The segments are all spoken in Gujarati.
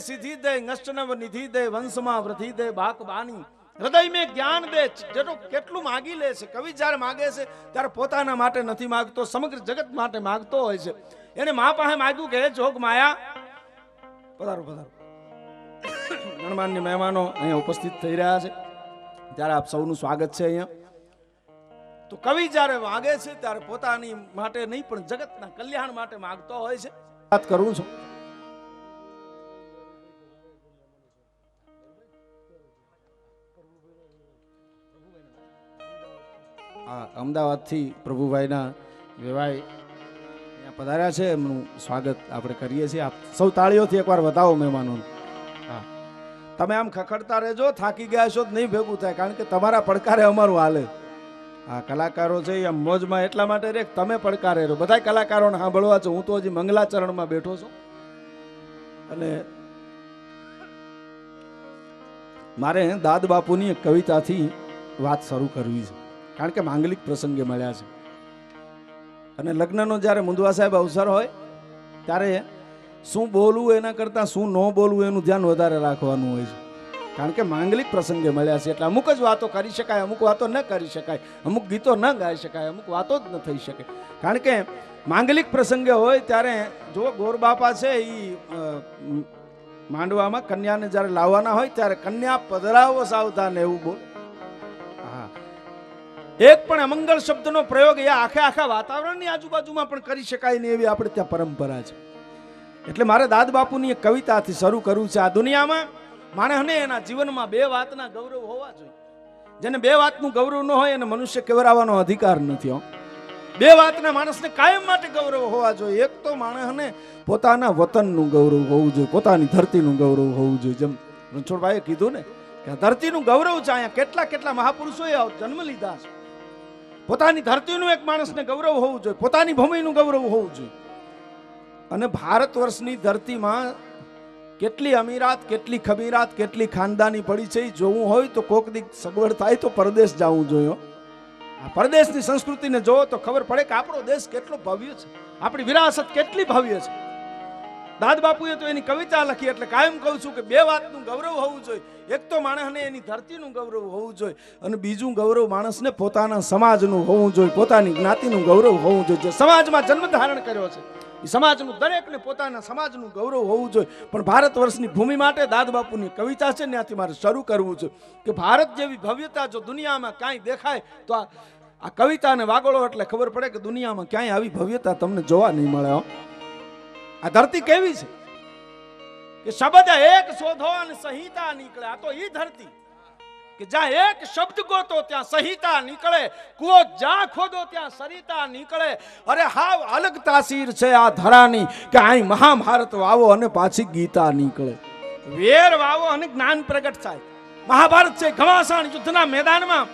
સિદ્ધિ દે, નષ્ટનવ નિધિ દે, વંશમાં વૃદ્ધિ દે, બાક બાની. હૃદય મેં જ્ઞાન દે, જેટલું કેટલું માગી લે છે, કવિ જ્યારે માગે છે, ત્યારે પોતાના માટે નથી માગતો, સમગ્ર જગત માટે માગતો હોય છે. એને મા પાસે માગ્યું કે જોગ માયા, પધારો પધારો. ગણમાન્ય મહેમાનો અહીંયા ઉપસ્થિત થઈ રહ્યા છે. ત્યારે આપ સૌનું સ્વાગત છે અહીંયા. તો કવિ જ્યારે માગે છે, ત્યારે પોતાની માટે નહીં, પણ જગતના કલ્યાણ માટે માગતો હોય છે. વાત કરું છું. અમદાવાદથી પ્રભુભાઈના વેવાય અહીંયા પધાર્યા છે. એમનું સ્વાગત આપણે કરીએ છીએ. આપ સૌ તાળીઓથી એકવાર વધાવો મહેમાનો હા. તમે આમ ખખડતા રહેજો, થાકી ગયા છો તો નહીં ભેગું થાય, કારણ કે તમારા પડકારે અમારું હાલે. આ કલાકારો છે એ મોજમાં એટલા માટે રે તમે પડકારે રહો. બધા કલાકારોને સાંભળવા છો. હું તો હજી મંગલાચરણમાં બેઠો છું. અને મારે દાદ બાપુની કવિતાથી વાત શરૂ કરવી છે. કારણ કે માંગલિક પ્રસંગે મળ્યા છે. અને લગ્નનો જ્યારે મુંદવા સાહેબ અવસર હોય, ત્યારે શું બોલવું એના કરતાં, શું ન બોલવું એનું ધ્યાન વધારે રાખવાનું હોય છે. કારણ કે માંગલિક પ્રસંગે મળ્યા છે એટલે અમુક જ વાતો કરી શકાય, અમુક વાતો ન કરી શકાય, અમુક ગીતો ન ગાઈ શકાય, અમુક વાતો જ ન થઈ શકે. કારણ કે માંગલિક પ્રસંગે હોય ત્યારે જો ગોરબાપા છે એ માંડવામાં કન્યાને જ્યારે લાવવાના હોય, ત્યારે કન્યા પધરાવો સાવધાન એવું બોલ. એક પણ અમંગલ શબ્દનો પ્રયોગ એ આખે આખા વાતાવરણની આજુબાજુમાં પણ કરી શકાય નહીં એવી આપણે ત્યાં પરંપરા છે. એટલે મારે દાદ બાપુની એક કવિતાથી શરૂ કરવું છે. આ દુનિયામાં માણસને એના જીવનમાં બે વાતના ગૌરવ હોવા જોઈએ. જેને બે વાતનું ગૌરવ ન હોય એને મનુષ્ય કેવરાવાનો અધિકાર નથી બે વાતના માણસને કાયમ માટે ગૌરવ હોવા જોઈએ. એક તો માણસને પોતાના વતનનું ગૌરવ હોવું જોઈએ, પોતાની ધરતીનું ગૌરવ હોવું જોઈએ. જેમ રણછોડભાઈએ કીધું ને કે ધરતીનું ગૌરવ છે, અહીંયા કેટલા કેટલા મહાપુરુષોએ જન્મ લીધા છે. પોતાની ધરતીનું એક માણસને ગૌરવ હોવું જોઈએ, પોતાની ભૂમિનું ગૌરવ હોવું જોઈએ. અને ભારત વર્ષની ધરતીમાં કેટલી અમીરાત, કેટલી ખમીરાત, કેટલી ખાનદાની પડી છે એ જોવું હોય તો કોક દીક સગવડ થાય તો પરદેશ જવું જોઈએ આ પરદેશની સંસ્કૃતિને જોવો તો ખબર પડે કે આપણો દેશ કેટલો ભવ્ય છે. આપણી વિરાસત કેટલી ભવ્ય છે. દાદ તો એની કવિતા લખી એટલે કાયમ કહું છું કે બે વાતનું ગૌરવ હોવું જોઈએ. એક તો માણસને એની ધરતીનું ગૌરવ હોવું જોઈએ અને બીજું ગૌરવ માણસને પોતાના સમાજનું હોવું જોઈએ, પોતાની જ્ઞાતિનું ગૌરવ હોવું જોઈએ, જે સમાજમાં જન્મ ધારણ કર્યો છે. એ સમાજનું દરેકને પોતાના સમાજનું ગૌરવ હોવું જોઈએ. પણ ભારત વર્ષની ભૂમિ માટે દાદ બાપુની કવિતા છે, ત્યાંથી મારે શરૂ કરવું છે કે ભારત જેવી ભવ્યતા જો દુનિયામાં કાંઈ દેખાય, તો આ આ કવિતાને વાગોળો એટલે ખબર પડે કે દુનિયામાં ક્યાંય આવી ભવ્યતા તમને જોવા નહીં મળે આ ધરતી કેવી છે? કે શબ્દ એક શોધો અને સંહિતા નીકળે. આ તો ઈ ધરતી કે જ્યાં એક શબ્દ ગોતો ત્યાં સંહિતા નીકળે. કુવો જ્યાં ખોદો ત્યાં સરિતા નીકળે. અરે હાવ અલગ તાસીર છે આ ધરાની કે અહીં મહાભારત વાવો અને પાછી ગીતા નીકળે. વેર વાવો અને જ્ઞાન પ્રગટ થાય. મહાભારત છે ઘમાસાણ યુદ્ધના મેદાનમાં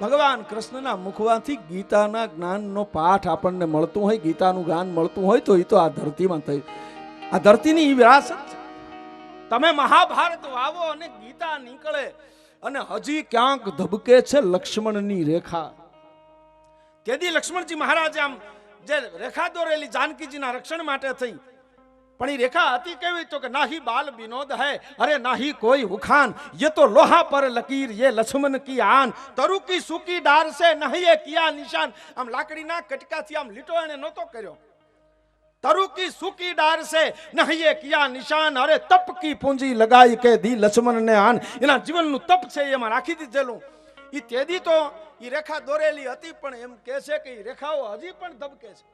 ભગવાન કૃષ્ણના મુખવાથી ગીતાના જ્ઞાનનો પાઠ આપણને મળતું હોય, ગીતાનું જ્ઞાન મળતું હોય તો એ તો આ ધરતીમાં થઈ. આ ધરતીની એ વિરાસત છે. તમે મહાભારત વાવો અને ગીતા નીકળે અને હજી ક્યાંક ધબકે છે લક્ષ્મણની રેખા. તેથી લક્ષ્મણજી મહારાજ આમ જે રેખા દોરેલી જાનકીજીના રક્ષણ માટે થઈ પણ એ રેખા હતી કેવી? તો કે નાહી બાલ વિનોદ હૈ. અરે નાહી કોઈ ઉખાન. યે તો લોહા પર લકીર, યે લક્ષ્મણ કી આન. તરુ કી સુકી ડાર સે નહીં કિયા નિશાન. આમ લાકડીના કટકાથી આમ લીટો એને નહોતો કર્યો. તરુ કી સુકી ડાર છે નહીએ કિયા નિશાન. અરે તપ કી પૂંજી લગાઈ કે દી લક્ષ્મણ ને આન. એના જીવનનું તપ છે એમાં રાખી દીધેલું. એ તેદી તો ઈ રેખા દોરેલી હતી, પણ એમ કહે છે કે ઈ રેખાઓ હજી પણ ધબકે છે.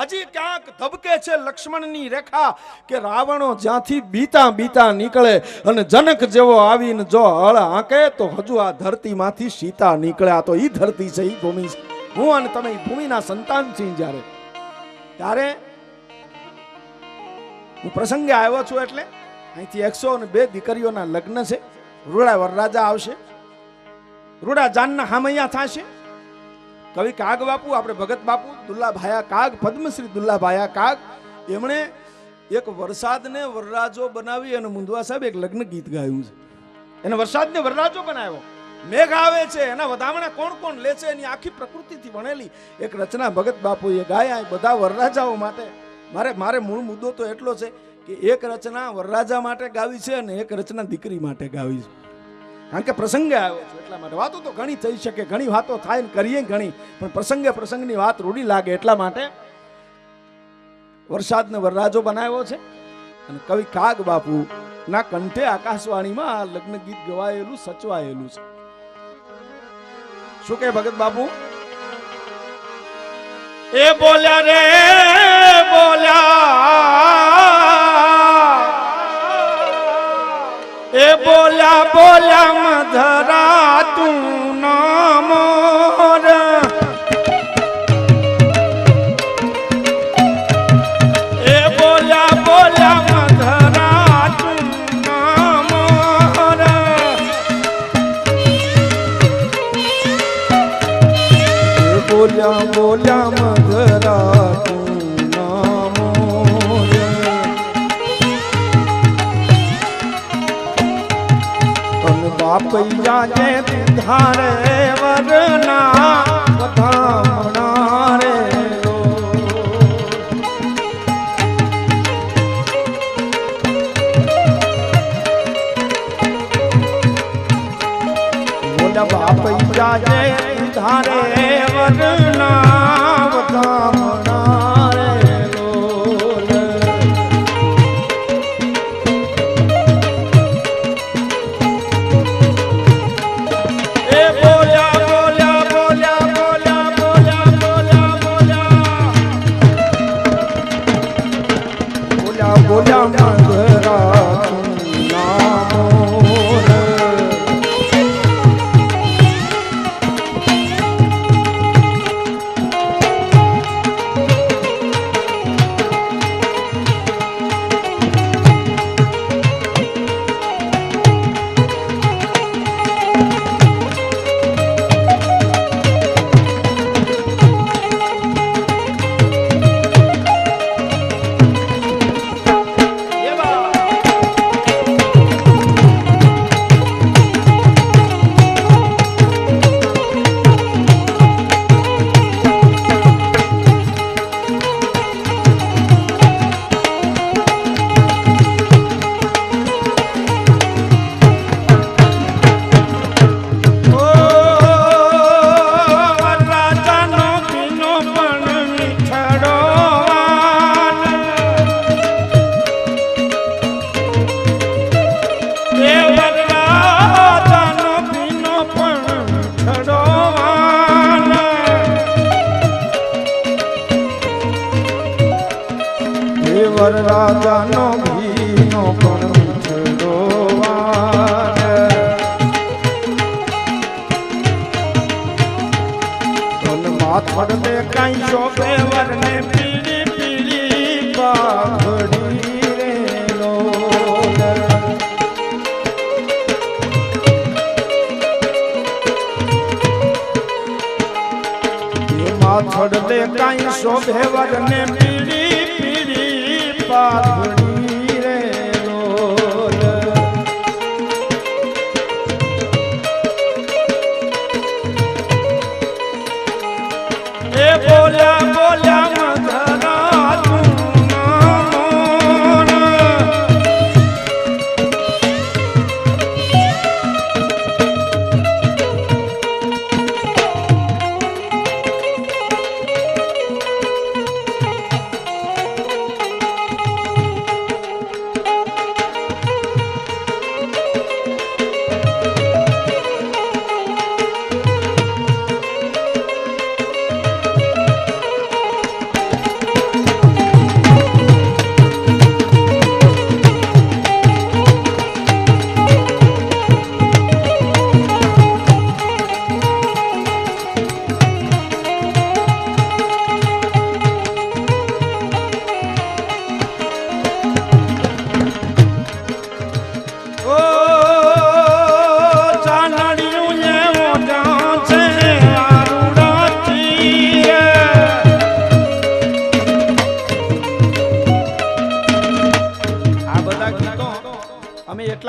હજી ક્યાંક ધબકે છે લક્ષ્મણની રેખા કે રાવણો જ્યાંથી બીતા બીતા નીકળે અને જનક જેવો આવીને જો હળ આંકે તો હજુ આ ધરતીમાંથી સીતા નીકળે. આ તો ઈ ધરતી છે, ઈ ભૂમિ છે. હું અને તમે ભૂમિના સંતાન છીએ જ્યારે. ત્યારે હું પ્રસંગે આવ્યો છું એટલે અહીંથી એકસો અને બે દીકરીઓના લગ્ન છે. રૂડા વરરાજા આવશે. રૂડા જાનના હામૈયા થશે. કવિ કાગ બાપુ, આપણે ભગત બાપુ, દુલ્લા ભાયા કાગ, પદ્મશ્રી દુલ્લા ભાયા કાગ, એમણે એક વરસાદને વરરાજો બનાવી અને મુંદવા સાહેબ એક લગ્ન ગીત ગાયું છે. એને વરસાદને વરરાજો બનાવ્યો. મેઘ આવે છે, એના વધામણા કોણ કોણ લે છે, એની આખી પ્રકૃતિથી વણેલી. એક રચના ભગત બાપુએ ગાયા બધા વરરાજાઓ માટે. મારે મારે મૂળ મુદ્દો તો એટલો છે કે એક રચના વરરાજા માટે ગાવી છે અને એક રચના દીકરી માટે ગાવી છે. કારણ કે પ્રસંગે આવ્યો છું, એટલા માટે. વાતો તો ઘણી થઈ શકે, ઘણી વાતો થાય કરીએ ઘણી, પણ પ્રસંગે પ્રસંગની વાત રૂડી લાગે એટલા માટે વરસાદને વરરાજો બનાવ્યો છે અને કવિ કાગ બાપુ ના કંઠે આકાશવાણીમાં લગ્ન ગીત ગવાયેલું, સચવાયેલું છે. શું કે ભગત બાપુ? એ બોલ્યા રે, બોલ્યા ধরা છોડ દે કાઈ શોભે વરને પીડી પીડી પાઘડી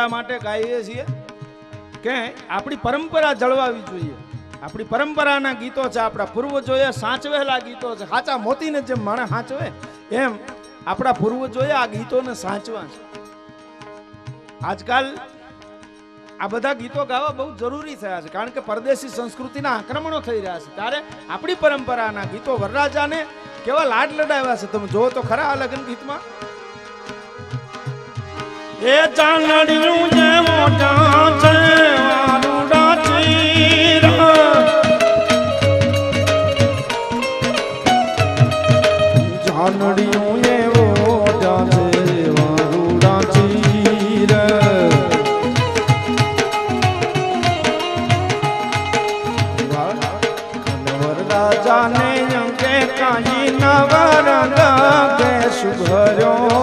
એટલા માટે ગાઈએ છીએ કે આપણી પરંપરા જળવાવી જોઈએ. આપણી પરંપરાના ગીતો છે, આપણા પૂર્વજોએ સાચવેલા ગીતો છે. સાચા મોતીને જેમ માણસ સાચવે, એમ આપણા પૂર્વજોએ આ ગીતોને સાચવા છે. આજકાલ આ બધા ગીતો ગાવા બહુ જરૂરી થયા છે, કારણ કે પરદેશી સંસ્કૃતિના આક્રમણો થઈ રહ્યા છે. ત્યારે આપણી પરંપરાના ગીતો વરરાજાને કેવા લાડ લડાવ્યા છે, તમે જોવો તો ખરા આ લગ્ન ગીતમાં. એ ચાંદડિયું જે મોટા છે વારુડા ચીર. જાનડિયું એવો જાતે વારુડા ચીર. અંગે કાઈ નવરંગ કે શુભર્યો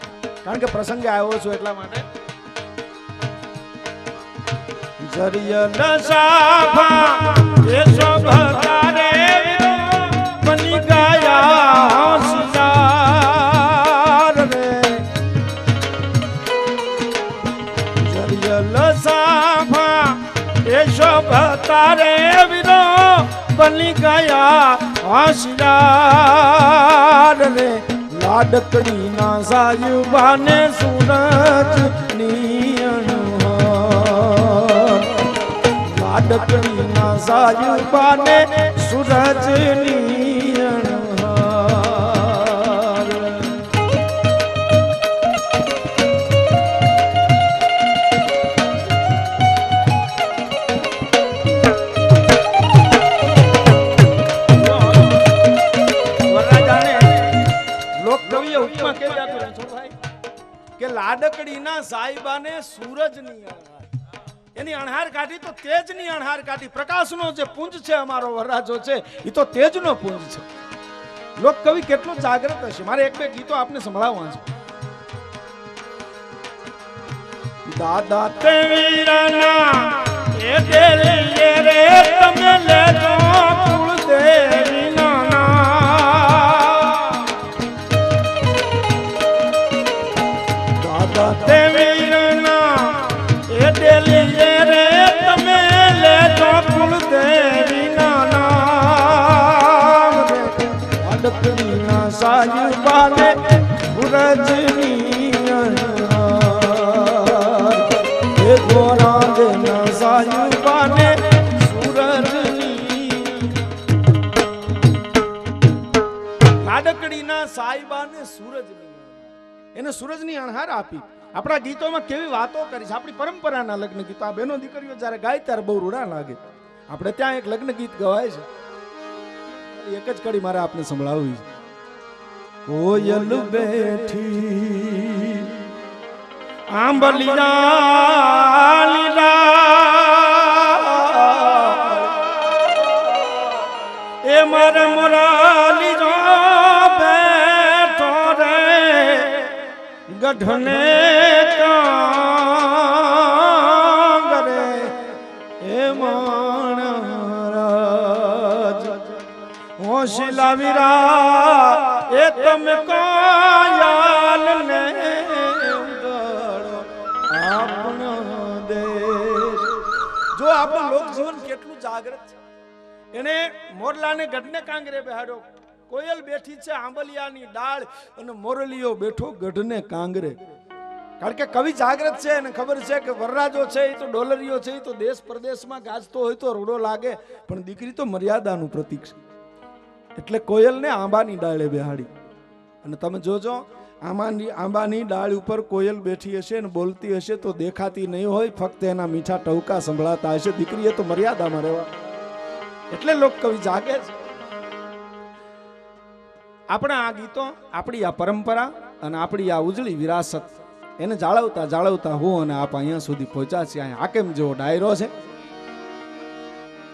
કારણ કે પ્રસંગે આવ્યો છું એટલા માટે. જરિયલ સાફા એ શોભતા રે બની ગયા હોશિયાર રે. જરિયલ સાફા એ શોભતા રે વીરો બની ગયા હોશિયાર લાડકડી ના સાયુબાને સુરત નિયણ લાડકડી ના સાયુબાને સૂરજ નિયણ લાડકડીના સાહેબાને સૂરજની અણહાર. એની અણહાર કાઢી તો તેજની અણહાર કાઢી. પ્રકાશનો જે પુંજ છે, અમારો વરરાજો છે એ તો તેજનો પુંજ છે. લોકકવિ કેટલો જાગ્રત હશે? મારે એક બે ગીતો આપને સંભળાવવા છે. દાદા તે વીરાના એ દેલી રે, તમે લેજો કુળદેવી નાના સાયુબાને ઉરજની હે એને સૂરજની અણહાર આપી. આપણા ગીતોમાં કેવી વાતો કરી છે. આપણી પરંપરાના લગ્ન ગીતો. આ બેનો દીકરીઓ જ્યારે ગાય ત્યારે બહુ રૂડા લાગે. આપણે ત્યાં એક લગ્ન ગીત ગવાય છે. એક જ કડી મારે આપને સંભળાવવી છે. કોયલ બેઠી આંબલિયા લીલા. એ મારે મોરાલી જો બેઠો રે ગઢને હોશિલા વીરા તમે કાયાલ ને ઉદાડો આપણો દેશ જો આપણું લોક જીવન કેટલું જાગૃત છે એને મોરલાને ગઢને કાંગરે બેહાડ્યો કોયલ બેઠી છે આંબલિયાની ડાળ અને મોરલીઓ બેઠો ગઢને કાંગરે કારણ કે કવિ જાગૃત છે અને ખબર છે કે વરરાજો છે, એ તો ડોલરીઓ છે, એ તો દેશ પ્રદેશમાં ગાજતો હોય તો રોડો લાગે, પણ દીકરી તો મર્યાદાનું પ્રતીક છે. એટલે કોયલને આંબાની ડાળે બેહાડી. અને તમે જોજો, આમાંની આંબાની ડાળ ઉપર કોયલ બેઠી હશે અને બોલતી હશે તો દેખાતી નહીં હોય, ફક્ત એના મીઠા ટવકા સંભળાતા હશે. દીકરીએ તો મર્યાદામાં રહેવા. એટલે લોક કવિ જાગે છે. આપણા આ ગીતો, આપણી આ પરંપરા અને આપણી આ ઉજળી વિરાસત, એને જાળવતા જાળવતા હું અને આપ અહીંયા સુધી પહોંચ્યા છીએ. અહીંયા હાકેમ જેવો ડાયરો છે.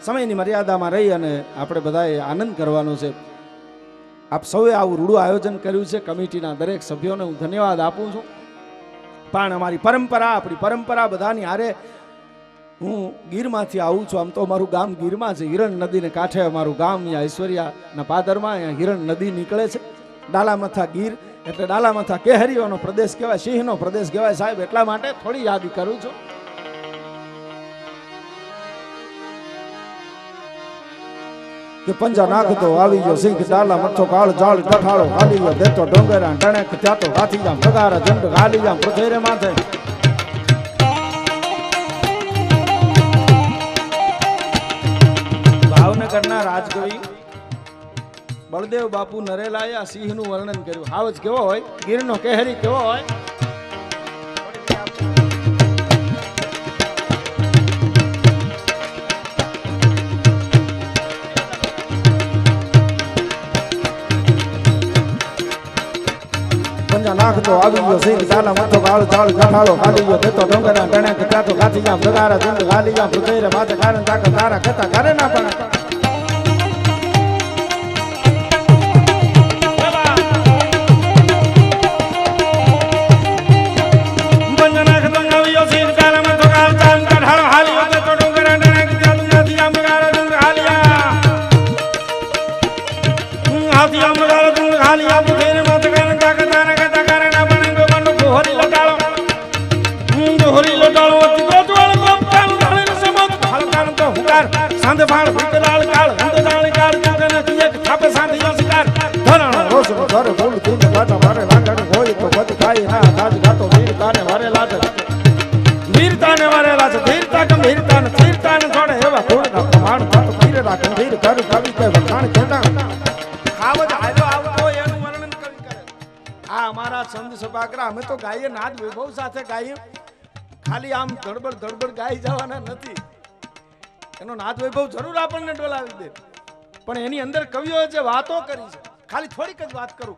સમયની મર્યાદામાં રહી અને આપણે બધાએ આનંદ કરવાનો છે. આપ સૌએ આવું રૂડું આયોજન કર્યું છે કમિટીના દરેક સભ્યોને હું ધન્યવાદ આપું છું. પણ અમારી પરંપરા, આપણી પરંપરા બધાની હારે હું ગીરમાંથી આવું છું. આમ તો અમારું ગામ ગીરમાં છે. હિરણ નદીને કાંઠે અમારું ગામ અહીંયા ઐશ્વર્યાના પાદરમાં અહીંયા હિરણ નદી નીકળે છે. ડાલામથા ગીર એટલે ડાલામથા કેહરીઓનો પ્રદેશ કહેવાય, સિંહનો પ્રદેશ કહેવાય સાહેબ, એટલા માટે થોડી યાદી કરું છું. કે પંજા નાખતો આવી ગયો, સિંહ ડાલા, મઠો, કાળ, જાળ ટઠાળો હાલી ગયો, દેતો ડોંગરા ટણેક ચાતો હાથી જામ પગારા ઝંડ હાલી જામ પૃથ્વીરે માથે. ભાવનગરના રાજકવિ બળદેવ બાપુ નરેલાએ આ સિંહનું વર્ણન કર્યું. હાવજ કેવો હોય? ગીરનો કેહરી કેવો હોય? પંજા નાખતો આવી ગયો સિંહ ચાલા મથો કાળ ચાળ ગઠાળો ખાલી ગયો દેતો ડોંગરા ટણે કચાતો કાથી જા પગારા ઝંડ હાલી જા પૃથ્વીરે માથે કારણ તાકા તારા કથા કરે ના પણ. વીર કર કે વખાણ કેટા ખાવજ જ આવતો એનું વર્ણન કવિ કરે. આ અમારા સંત સભાગ્રા અમે તો ગાઈએ નાદ વૈભવ સાથે ગાઈએ. ખાલી આમ ધડબડ ધડબડ ગાઈ જવાના નથી. એનો નાદ વૈભવ જરૂર આપણને ડોલાવી દે. પણ એની અંદર કવિઓએ જે વાતો કરી છે, ખાલી થોડીક જ વાત કરું.